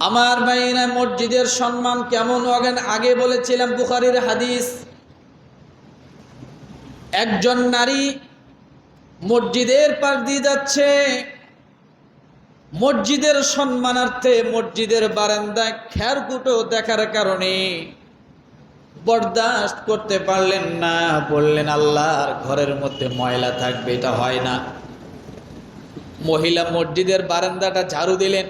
আমার ভাইরা মসজিদের সম্মান কেমন আগে আগে বলেছিলাম বুখারির হাদিস, একজন নারী মসজিদের পাশ দিয়ে যাচ্ছে, মসজিদের সম্মানার্থে মসজিদের বারান্দায় খেরকুটো দেখার কারণে বরদাস্ত করতে পারলেন না। বললেন, আল্লাহর ঘরের মধ্যে ময়লা থাকবে, এটা হয় না। মহিলা মসজিদের বারান্দাটা ঝাড়ু দিলেন।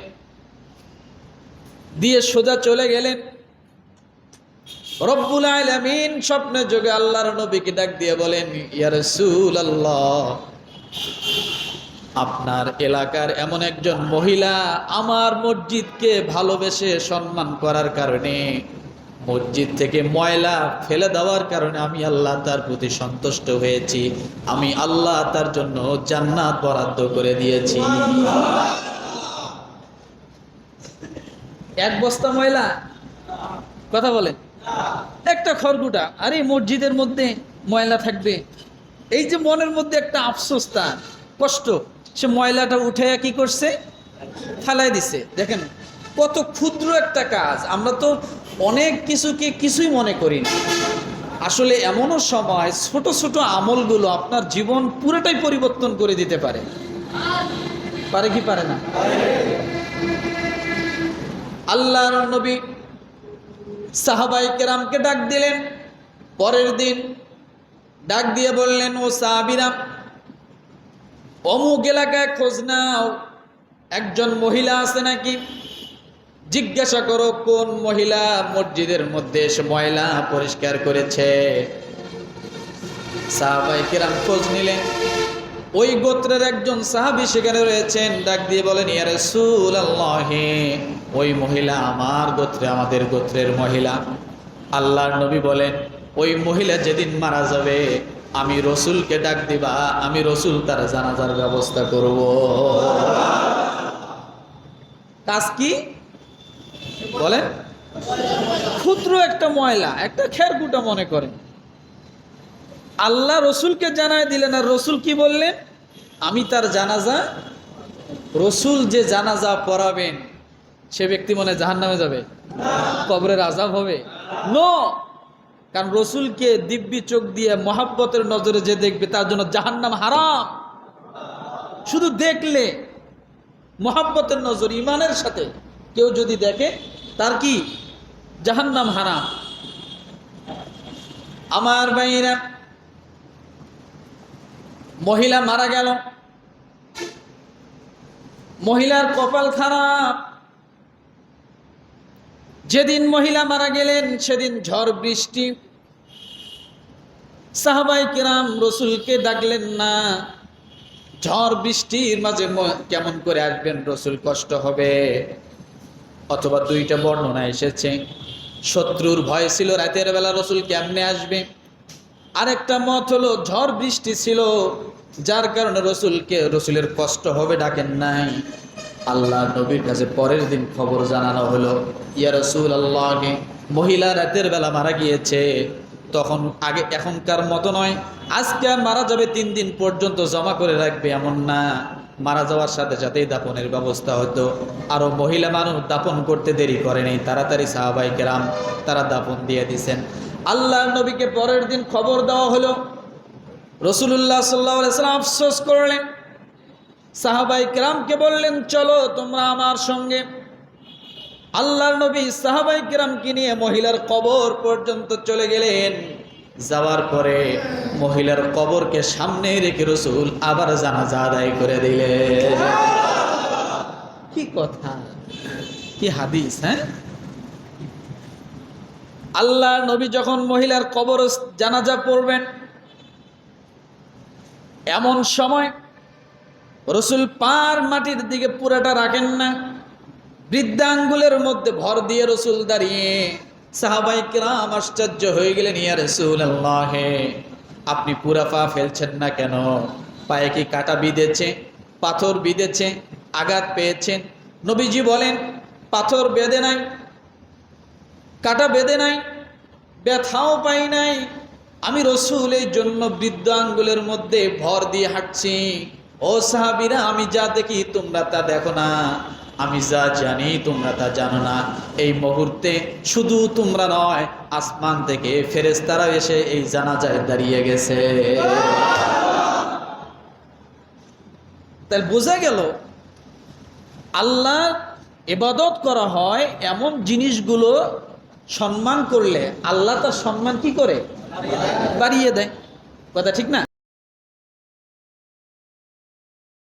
দিয়ে সোজা চলে গেলেন। রব্বুল আলামিন স্বপ্নে যোগে আল্লাহর নবীকে ডাক দিয়ে বলেন, ইয়া রাসূলুল্লাহ, আপনার এলাকার এমন একজন মহিলা আমার মসজিদকে ভালোবেসে সম্মান করার কারণে, মসজিদ থেকে ময়লা ফেলে দেওয়ার কারণে আমি আল্লাহ তার প্রতি সন্তুষ্ট হয়েছি। আমি আল্লাহ তার জন্য জান্নাত বরাদ্দ করে দিয়েছি। এক বস্তা ময়লা? কথা বলেন একটা খড়গুটা আরে, মসজিদের মধ্যে ময়লা থাকবে। এই যে মনের মধ্যে একটা আফসোস তার, কষ্ট। সে ময়লাটা উঠে কি করছে? ফেলাই দিছে। দেখেন, কত ক্ষুদ্র একটা কাজ। আমরা তো অনেক কিছুকে কিছুই মনে করি না। আসলে এমনও সময় ছোট ছোট আমলগুলো আপনার জীবন পুরোটাই পরিবর্তন করে দিতে পারে। পারে কি পারে না? আল্লাহর নবী সাহাবাই কেরামকে ডাক দিলেন। পরের দিন ডাক দিয়ে বললেন, ও সাহাবিরাম অমুক এলাকায় খোঁজ নাও, একজন মহিলা আছে নাকি? জিজ্ঞাসা করো, কোন মহিলা মসজিদের মধ্যে এসে ময়লা পরিষ্কার করেছে? সাহাবাই কেরাম খোঁজ নিলেন। ওই গোত্রের একজন সাহাবি সেখানে রয়েছেন। ডাক দিয়ে বলেন, ইয়া রাসূলুল্লাহ ওই মহিলা আমার গোত্রে, আমাদের গোত্রের মহিলা। আল্লাহর নবী বলেন, ওই মহিলা যেদিন মারা যাবে, আমি রসুলকে ডাক দিবা, আমি রসুল তার জানাজার ব্যবস্থা করব। কাজ কি? বলেন। ক্ষুদ্র একটা ময়লা, একটা খেরকুটা মনে করেন। আল্লাহ রসুলকে জানায় দিলেন, আর রসুল কি বললেন? আমি তার জানাজা, রসুল যে জানাজা পড়াবেন সে ব্যক্তি মনে জাহান নামে যাবে। কবরের আজাব হবে। নো! কারণ রসুলকে দিব্যি চোখ দিয়ে মহাব্বতের নজরে যে দেখবে, তার জন্য জাহান্নাম হারাম। শুধু দেখলে, মহাব্বতের নজর ইমানের সাথে। কেউ যদি দেখে, তার কি? জাহান্নাম হারাম। আমার ভাইরা মহিলা মারা গেল। মহিলার কপাল খারাপ। যেদিন মহিলা মারা গেলেন, সেদিন ঝড় বৃষ্টি। সাহাবাই কিরাম রসুলকে ডাকলেন, না, ঝড় বৃষ্টির মাঝে কেমন করে আসবেন রসুল? কষ্ট হবে। অথবা দুইটা বর্ণনা এসেছে। শত্রুর ভয় ছিল রাতের বেলা রসুল কেমনে আসবে? আরেকটা মত হলো, ঝড় বৃষ্টি ছিল, যার কারণে রসুলকে, রসুলের কষ্ট হবে, ডাকেন নাই। আল্লাহ নবীর কাছে পরের দিন খবর জানানো হলো, ইয়া রসুল আল্লাহকে মহিলা রাতের বেলা মারা গিয়েছে। তখন আগে এখনকার মতো নয়, আজকে মারা যাবে তিন দিন পর্যন্ত জমা করে রাখবে এমন না। মারা যাওয়ার সাথে সাথেই দাপনের ব্যবস্থা হতো। আরও মহিলা মানুষ দাপন করতে দেরি করেনি তাড়াতাড়ি সাহাবাই কেরাম তারা দাপন দিয়ে দিছেন। আল্লাহ নবীকে পরের দিন খবর দেওয়া হলো। রসুল্লাহ সাল্লাহ আফসোস করলেন। সাহাবাই কেরামকে বললেন, চলো তোমরা আমার সঙ্গে। আল্লাহর নবী সাহাবাই কেরামকে নিয়ে মহিলার কবর পর্যন্ত চলে গেলেন। যাওয়ার পরে মহিলার কবরকে সামনে রেখে রসুল আবার জানাজা আদায় করে দিলেন। কি কথা? কি হাদিস হ্যাঁ? আল্লাহ নবী যখন মহিলার কবর জানাজা পড়বেন, এমন সময় রসুল পার মাটির দিকে পুরাটা রাখেন না, বৃদ্ধাঙ্গুলের মধ্যে ভর দিয়ে রসুল দাঁড়িয়ে সাহাবাই কিরাম আশ্চর্য হয়ে গেলেন, ইয়া রসুল আল্লাহে আপনি পুরা পা ফেলছেন না কেন? পায়ে কি কাটা বিঁধেছে? পাথর বিঁধেছে? আঘাত পেয়েছেন নবীজি বলেন, পাথর বেঁধে নাই, কাটা বেঁধে নাই, ব্যথাও পাই নাই। আমি রসুল এই জন্য বৃদ্ধ আঙ্গুলের মধ্যে ভর দিয়ে হাঁটছি। ও সাহাবিরা, আমি যা দেখি তোমরা তা দেখো না। আমি যা জানি তোমরা তা জানো না। এই মুহূর্তে শুধু তোমরা নয়, আসমান থেকে ফেরেস্তারা এসে এই জানাজায় দাঁড়িয়ে গেছে। তাহলে বোঝা গেল আল্লাহ এবাদত করা হয় এমন জিনিসগুলো সম্মান করলে আল্লাহ তার সম্মান কি করে? বাড়িয়ে দেয়। কথা ঠিক না?